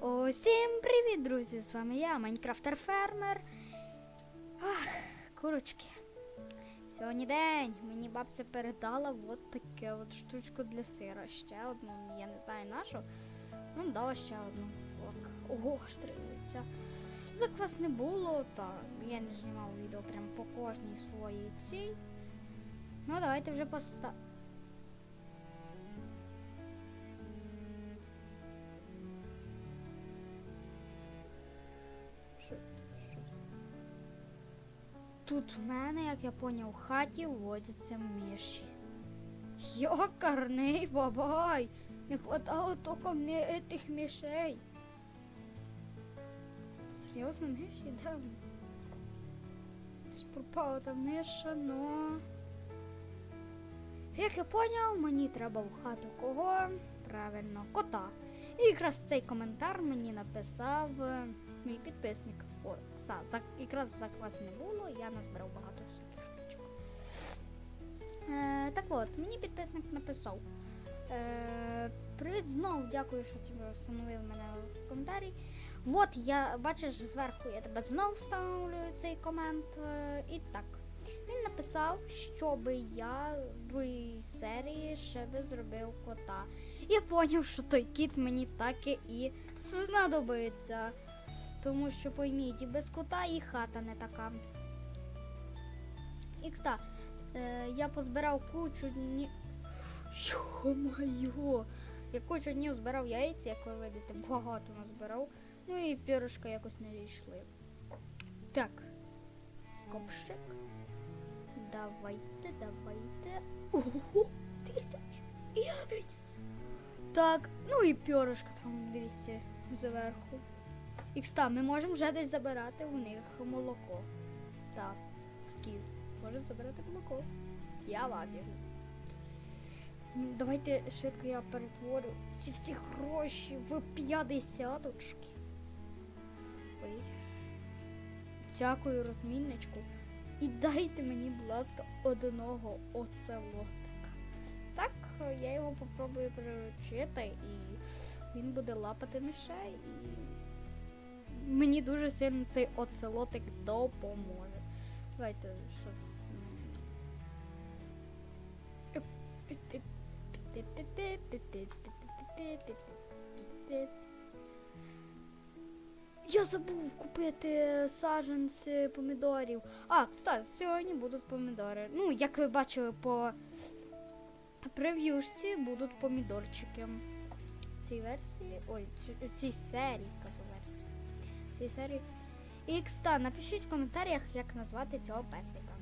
Усім привіт, друзі! З вами я, Майнкрафтер Фермер. Ах, курочки. Сьогодні день. Мені бабця передала от таке от штучку для сира. Ще одну, я не знаю нашу. Ну, дала ще одну. Ок. Ого, штрилюється. Заквас не було, та я не знімав відео прям по кожній своїй цій. Ну, давайте вже поста. Тут в мене, як я поняв, в хаті водяться миші. Йокарний бабай! Не хватало тільки мені этих мишей. Серйозно, миші? Вони? Десь пропала та миша, но... Як я поняв, мені треба в хату кого? Правильно, кота. І якраз цей коментар мені написав е, мій підписник. О, Кса, за, якраз за вас не було, я назбирав багато всяких штучок. Е, так от, мені підписник написав. Е, Привіт знов, дякую, що ти встановив мене в коментарі. От я, бачиш, зверху я тебе знов встановлюю цей комент. Е, і так. Він написав, щоб я в другій серії ще би зробив кота. Я поняв, що той кіт мені так і знадобиться. Тому що пойміть, і без кота і хата не така. Ікста, е, я позбирав кучу днів. Йо-моє! Я кучу днів збирав яйця, як ви видите, багато назбирав. Ну і пірушка якось не війшли. Так. Копшик. Давайте, давайте. Ого, тисяч гривень. Так, ну і пірушка там дивіться зверху. Ікста, ми можемо вже десь забирати у них молоко. Так, в кіз. Можемо забирати молоко. Я лавірю. Ну, Давайте швидко я перетворю ці всі гроші в п'ятдесяточки. Ой. Дякую, розмінничку. І дайте мені, будь ласка, одного оцелотика. Так, я його попробую приручити, і він буде лапати мишей. І мені дуже сильно цей оцелотик допоможе. Давайте щось. Я забув купити саджанці помідорів. А, кстати, сьогодні будуть помідори. Ну, як ви бачили по прев'юшці, будуть помідорчики. В цій версії. Ой, у цій серії, цій серії. І кста, напишіть в коментарях, як назвати цього песика.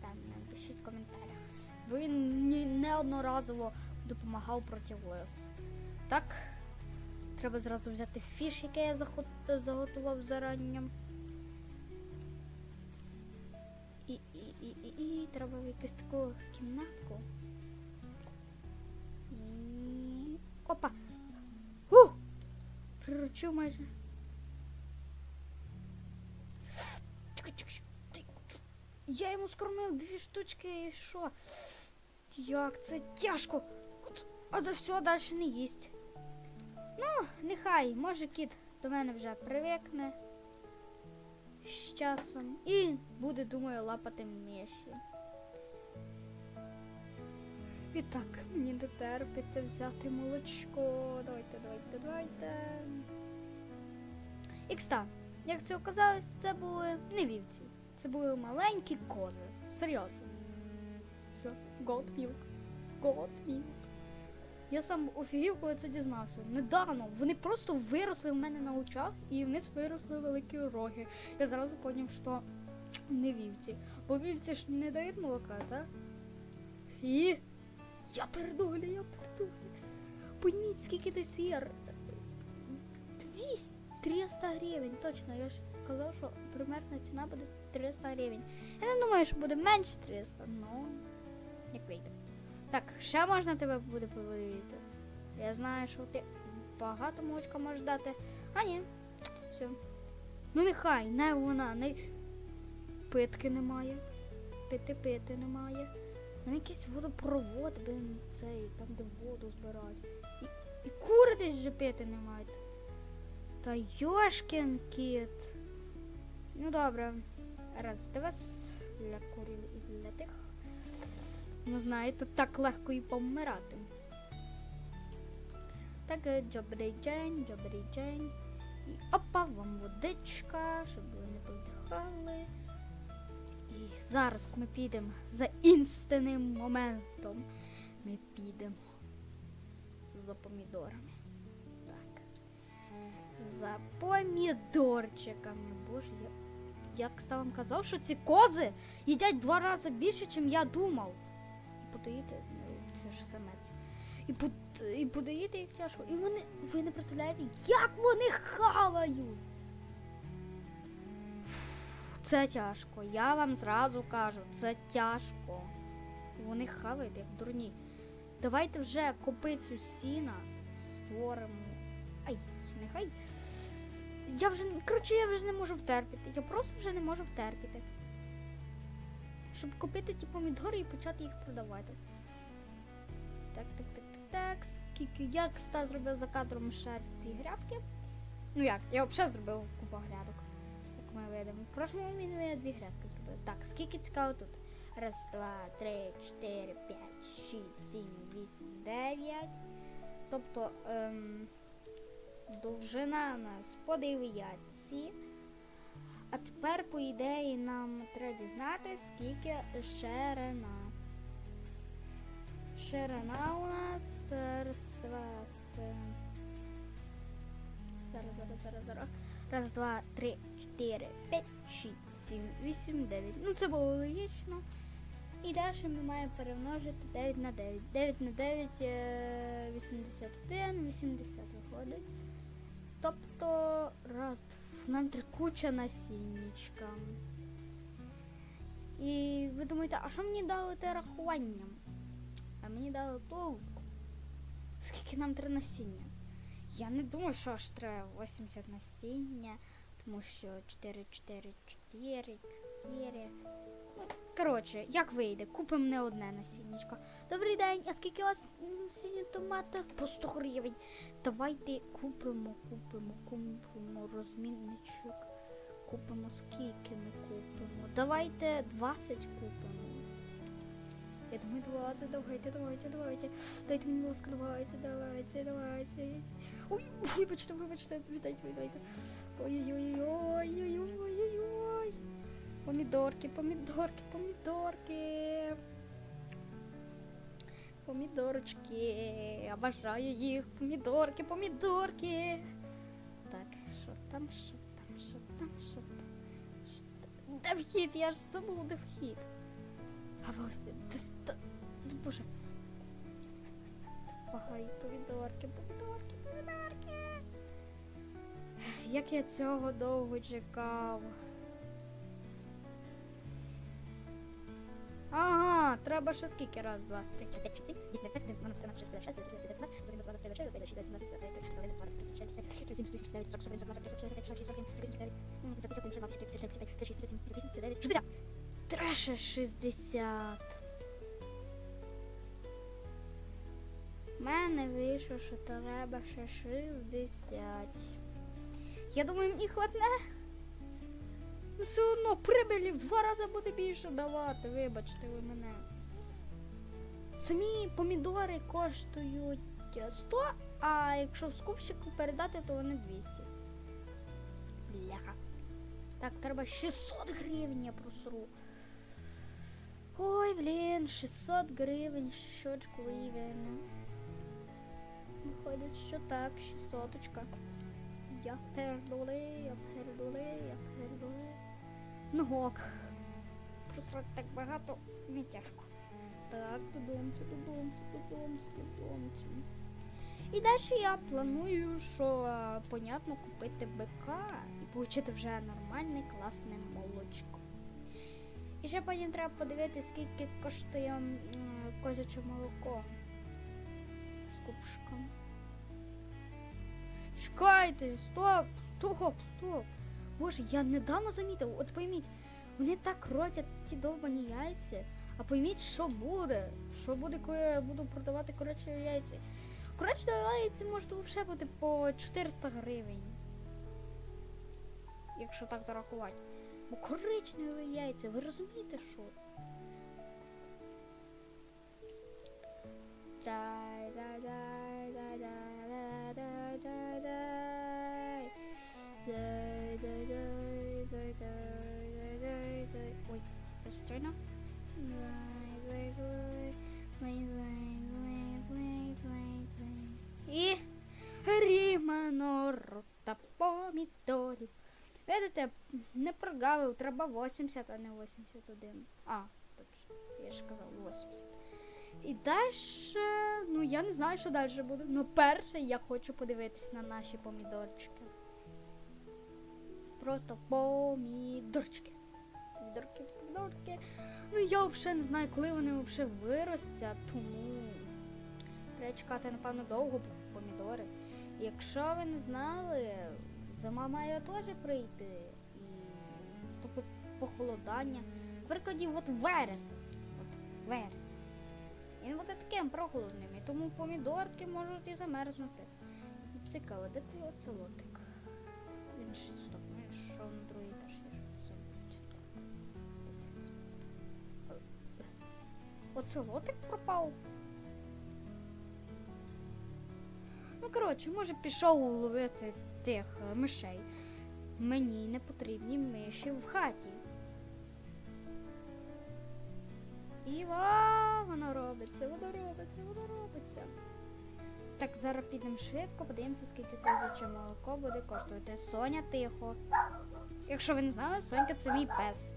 Там напишіть в коментарях. Він неодноразово допомагав проти лис. Так. Треба зразу взяти фіш, який я заготував зарані. І, і, і, і, і треба в якусь таку кімнатку. І... Опа! У! Приручив майже. Я йому скормив дві штучки і що? Як це тяжко! А за все далі не їсть. Ну, нехай, може кіт до мене вже привикне з часом і буде, думаю, лапати міші. І так, мені не терпиться взяти молочко. Давайте, давайте, давайте. Ікста, як це оказалось, це були не вівці. Це були маленькі кози. Серйозно. Все, goat milk. Goat milk. Я сам офігів, коли це дізнався. Недавно вони просто виросли в мене на очах і вниз виросли великі роги. Я зразу поняв, що не вівці. Бо вівці ж не дають молока, так? І я передолю, я передолю. Пойміть, скільки той сир. 200, 300 гривень, точно. Я ж казав, що примерна ціна буде 300 гривень. Я не думаю, що буде менше 300, але як вийде. Так, ще можна тебе буде повірити. Я знаю, що ти багато молочка можеш дати. А ні. Все. Ну нехай, не вона, не питки немає. Пити пити немає. Нам якийсь водопровод, блин, цей, там де воду збирають. І, і кури десь вже пити не мають. Та Йошкін кіт. Ну добре. Раз, два для курів і для тих. Ну, знаєте, так легко і помирати. Так, е, добрий день, добрий день. І опа, вам водичка, щоб ви не поздихали. І зараз ми підемо за інстинним моментом. Ми підемо за помідорами. Так. За помідорчиками. Боже, я, я вам казав, що ці кози їдять два рази більше, ніж я думав. І подаєте, ну, це ж самець. І, под, і подаєте їх тяжко. І вони, ви не представляєте, як вони хавають. Це тяжко. Я вам зразу кажу, це тяжко. Вони хавають, як дурні. Давайте вже копицю сіна створимо. Ай, нехай. Я вже. Коротше, я вже не можу втерпіти. Я просто вже не можу втерпіти. Щоб купити ті помідори і почати їх продавати. Так, так, так, так, так. Скільки я кста зробив за кадром ще ті грядки. Ну як, я взагалі зробив купу грядок. Як ми видимо. В прошлому відео я дві грядки зробив. Так, скільки цікаво тут? Раз, два, три, чотири, п'ять, шість, сім, вісім, дев'ять. Тобто ем, довжина у нас по дев'ятці. А тепер, по ідеї, нам треба дізнати, скільки ширина. Ширина у нас раз, два. Зараз, зараз, зараз, зараз. Раз, два, три, чотири, п'ять, шість, сім, вісім, дев'ять. Ну це було логічно. І далі ми маємо перемножити 9 на 9. 9 на 9 е, 81, 80 виходить. Тобто, раз, нам треба куча насіннячка. І ви думаєте, а що мені дало те рахування? А мені дало то, скільки нам треба насіння. Я не думаю, що аж треба 80 насіння, тому що 4, 4, 4, 4. Коротше, як вийде, купимо не одне насіннячко. Добрий день, а скільки у вас насіння томата? По 100 гривень. Давайте купимо, купимо, купимо розмінничок. Купимо скільки ми купимо. Давайте 20 купимо. Я думаю, 20, давайте, давайте, давайте. Дайте мені, будь ласка, давайте, давайте, давайте. Ой, вибачте, вибачте, віддайте, віддайте. Ой-ой-ой-ой-ой-ой-ой-ой. Помідорки, помідорки, помідорки. Помідорочки. Обожаю їх. Помідорки, помідорки. Так, що там, що там, що там, що там? Що там? Де вхід? Я ж забув, де вхід. А во- Боже. Ага, і помідорки, помідорки, помідорки. Як я цього довго чекав. Ага, треба ще скільки? Раз, два, три, чотири, шість, вісім, п'ять, дев'ять, дванадцять, тринадцять, чотирнадцять, шістнадцять, сімнадцять, дев'ятнадцять, двадцять, двадцять один, двадцять два, двадцять три, двадцять чотири, двадцять п'ять, двадцять шість, двадцять сім, двадцять вісім, двадцять дев'ять, Треше 60. У мене вийшло, що треба ще 60. Я думаю, мені хватне. Все одно прибилі в два рази буде більше давати, вибачте ви мене. Самі помідори коштують 100, а якщо в скупщику передати, то вони 200. Бляха. Так, треба 600 гривень я просру. Ой, блін, 600 гривень, щочку гривень. Виходить, що так, 600. Я пердули, я пердули, я пердули. Ну ок. Просрати так багато не тяжко. Так, додомці, додомці, додомці, додомці. І далі я планую, що е, понятно купити бика і отримати вже нормальне класне молочко. І ще потім треба подивитися, скільки коштує козяче молоко з купшком. Чекайте, стоп, стоп, стоп. Боже, я недавно замітив, от пойміть, вони так ротять ті довбані яйця. А пойміть, що буде. Що буде, коли я буду продавати коротше яйця. Коротше, яйця можуть взагалі бути по 400 гривень. якщо так то рахувати. Бо коричневі яйця, ви розумієте, що це? Дай, Ой, случайно? І рімано та помідорів. Видите, не прогавив, треба 80, а не 81. А, точно, я ж казав 80. І далі, ну я не знаю, що далі буде. Ну, перше, я хочу подивитись на наші помідорчики. Просто помідорчики. Помідорки, помідорки. Ну я взагалі не знаю, коли вони взагалі виростять, тому треба чекати, напевно, довго помідори. Якщо ви не знали, зима має теж прийти. І тобто похолодання. Наприклад, от вересень. От вересень. Він буде таким прохолодним, і тому помідорки можуть і замерзнути. Цікаво, де ти оцелотик? Він стоп, Оцелотик пропав. Ну, коротше, може пішов ловити тих е, мишей. Мені не потрібні миші в хаті. І ва, воно робиться, воно робиться, воно робиться. Так, зараз підемо швидко, подивимося, скільки козяче молоко буде коштувати. Соня тихо. Якщо ви не знали, Сонька це мій пес.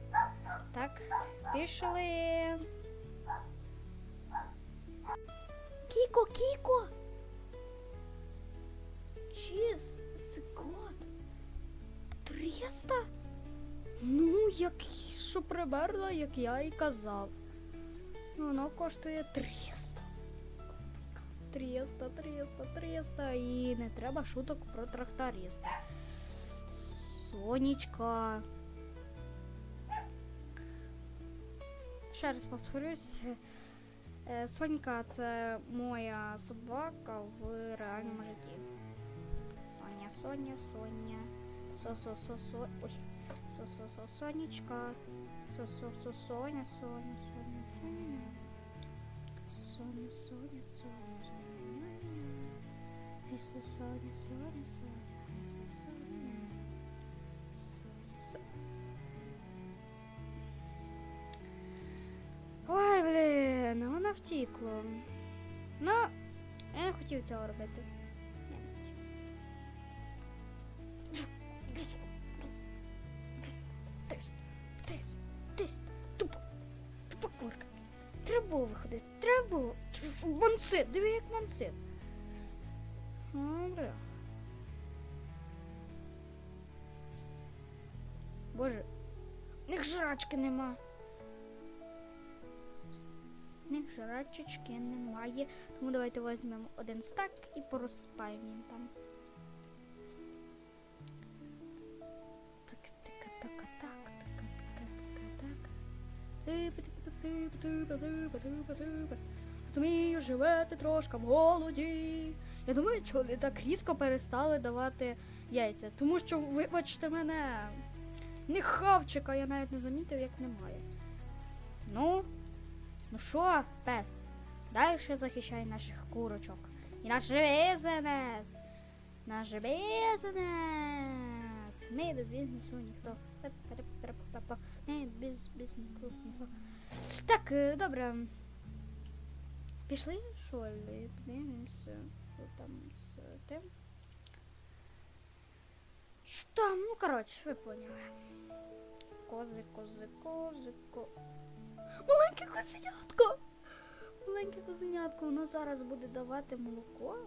Так, пішли. Кіко, Кіко! Чіз, це кот. 300? Ну, як що примерла, як я і казав. Воно коштує 300. 300, 300, 300. І не треба шуток про тракториста. Сонечка. Ще раз повторюсь. Е, Сонька це моя собака в реальному житті. Соня, Соня, Соня. Со-со-со-со. Ой. Со-со-со, Сонечка. Со-со-со, Соня, Соня, Соня, Соня. Соня, Соня, Соня, Соня. Ей, Соня, Соня, Соня. Втікло. Ну, я не хотів цього робити. Тупо, курка. Треба виходити, треба було. Мансит, диви як мансит. Добре. Боже, них жрачки нема. Жрачечки немає. Тому давайте візьмемо один стак і порозпаємо їм там. Так, так, так. Типа, типа, типа, типа, типа. Розумію, живете трошки в голоді. Я думаю, що вони так різко перестали давати яйця. Тому що, вибачте мене, ні хавчика я навіть не замітив, як немає. Ну, ну що, пес, далі захищай наших курочок. І наш бізнес. Наш бізнес. Ми без бізнесу ніхто. Ми без бізнесу ніхто. Так, е, добре. Пішли, що ли? Подивимося, що там з тим. Що там? Ну, коротше, ви поняли. Кози, кози, кози, ко. Маленьке козенятко! Маленьке козенятко, воно зараз буде давати молоко.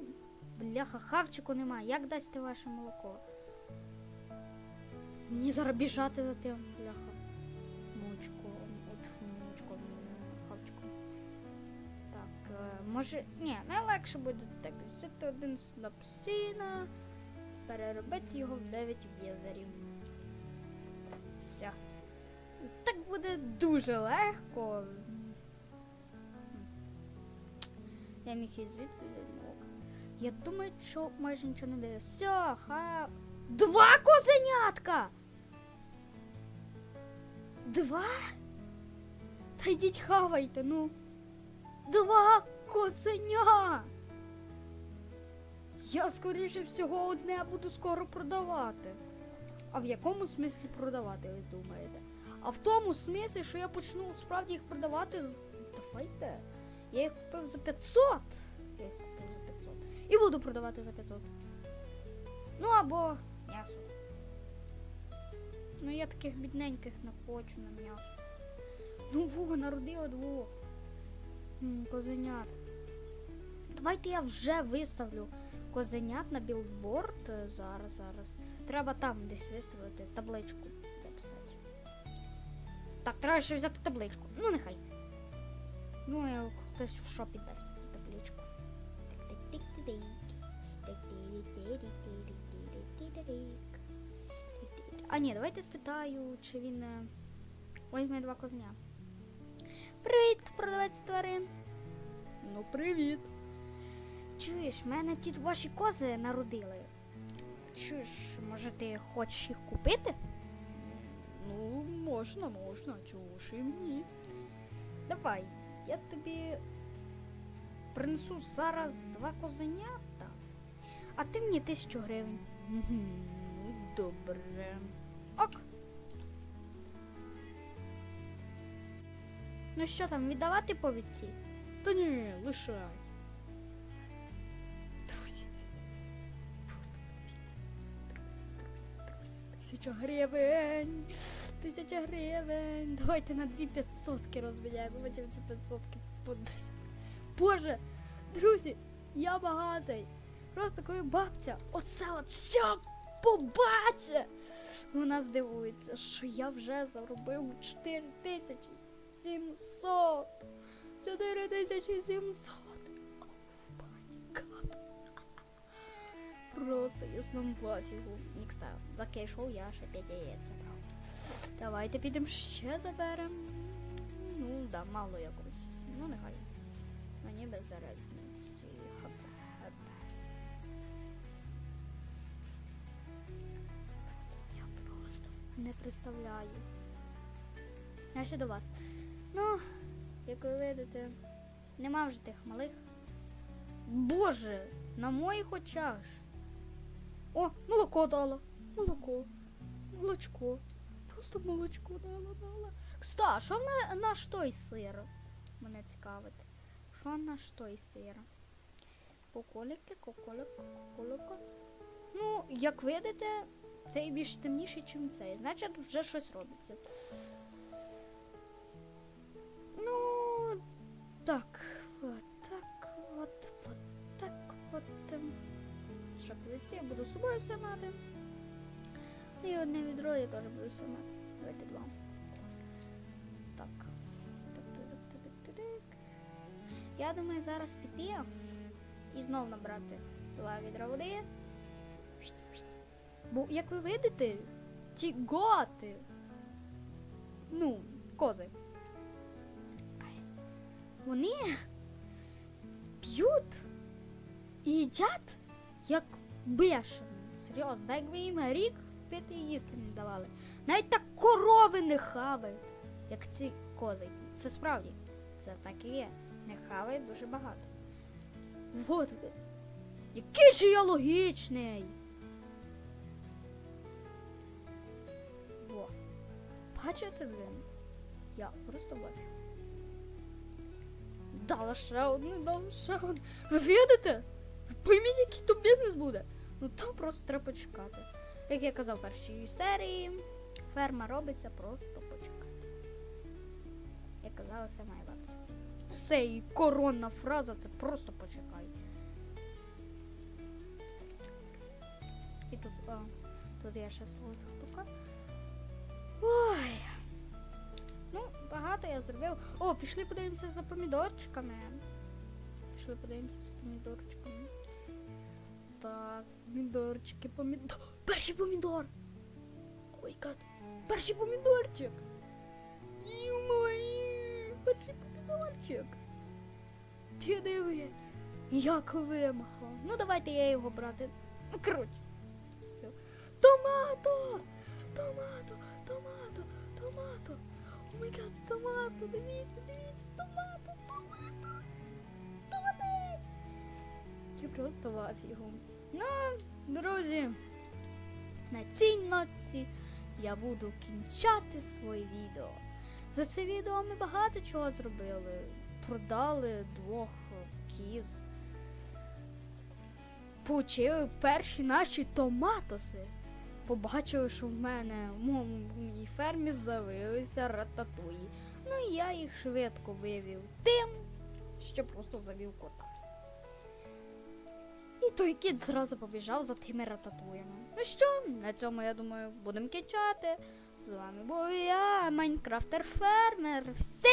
Бляха, хавчику немає. Як дасте ваше молоко? Мені зараз біжати за тим, бляха. Молочко, от молочко, хавчиком. Так, е, може. Ні, найлегше буде так взяти один снапсіна, переробити його в 9 в'язарів. Все. І так буде дуже легко. Я міг і звідси взяти молоко. Я думаю, що майже нічого не дає. Все, ха. Два козенятка! Два? Та йдіть хавайте, ну. Два козеня. Я, скоріше всього, одне буду скоро продавати. А в якому смислі продавати, ви думаєте? А в тому смислі, що я почну справді їх продавати з. Давайте. Я їх купив за 500. Я їх купив за 500. І буду продавати за 500. Ну або м'ясо. Ну я таких бідненьких не хочу на м'ясо. Ну во, народила двох. Козенят. Давайте я вже виставлю козенят на білборд. Е, Зараз, зараз. Треба там десь виставити табличку написати. Так, треба ще взяти табличку. Ну, нехай. Ну, я хтось в шопі дасть табличку. А ні, давайте спитаю, чи він візьме два козеня. Привіт, продавець тварин. Ну, привіт. Чуєш, мене ті ваші кози народили. Чуєш, може ти хочеш їх купити? Ну, можна, можна, чого ж і ні. Давай, я тобі принесу зараз два козенята, а ти мені тисячу гривень. Ну, добре. Ок. Ну що там, віддавати повідці? Та ні, лишай. Друзі. Просто подивіться. Друзі, друзі, друзі. Тисяча гривень. Тисяча гривень. Давайте на дві п'ятсотки розміняємо. Потім ці п'ятсотки по 10. Боже, друзі, я багатий. Просто коли бабця оце от все побачить. Вона здивується, що я вже заробив 4700. 4700. О, гад. Просто я сам в афігу. Нікста, за я ще 5 яєць забрав. Давайте підемо ще заберемо. Ну, да, мало якось. Ну, нехай. Мені без різниці. Хоп, хоп. Я просто не представляю. Я ще до вас. Ну, як ви видите, нема вже тих малих. Боже, на моїх очах. О, молоко дала. Молоко. Молочко. Просто молочко дала, дала. Кста, що на наш той сир? Мене цікавить. Що наш той сир? Коколики, коколик, коколика. Ну, як видите, цей більш темніший, ніж цей. Значить, вже щось робиться. Ну, так, от от, от так, от. ем. Шаповиці я буду з собою все мати. І одне відро я теж буду все. Давайте два. Так. Я думаю зараз піти і знов набрати два відра води. Бо, як ви видите, ті готи. Ну, кози. Вони п'ють і їдять як бешені. Серйозно, так якби їм рік пити їсти не давали. Навіть так корови не хавають, як ці кози. Це справді, це так і є. Не хавають дуже багато. Вот ви. Який же я логічний. Во. Бачите, блін? Я просто бачу. Дала ще одне, дала ще одне. Ви видите? Ви пойміть, який то бізнес буде. Ну то просто треба почекати. Як я казав в першій серії, ферма робиться просто почекати. Як має бабця. Все, і коронна фраза це просто почекай. І тут, а, тут я ще сложу штука. Ой. Ну, багато я зробив. О, пішли подивимося за помідорчиками. Пішли подивимося за помідорчиками. Так, помідорчики, помідор. Перший помідор! Ой, гад. Перший помідорчик! Ю-мої! Перший помідорчик! Ти диви, як вимахав. Ну давайте я його брати. Ну, коротше. Все. Томато! Томато! Томато! Томато! О май гад, томато, дивіться, дивіться, томато, томато, томати. Я просто в афігу. Ну, друзі, на цій ноці я буду кінчати своє відео. За це відео ми багато чого зробили. Продали двох кіз. Получили перші наші томатоси. Побачили, що в мене в моїй фермі з'явилися рататуї. Ну і я їх швидко вивів тим, що просто завів кота. І той кіт зразу побіжав за тими рататуями. Ну що, на цьому, я думаю, будемо кінчати. З вами був я, Майнкрафтер Фермер. Всім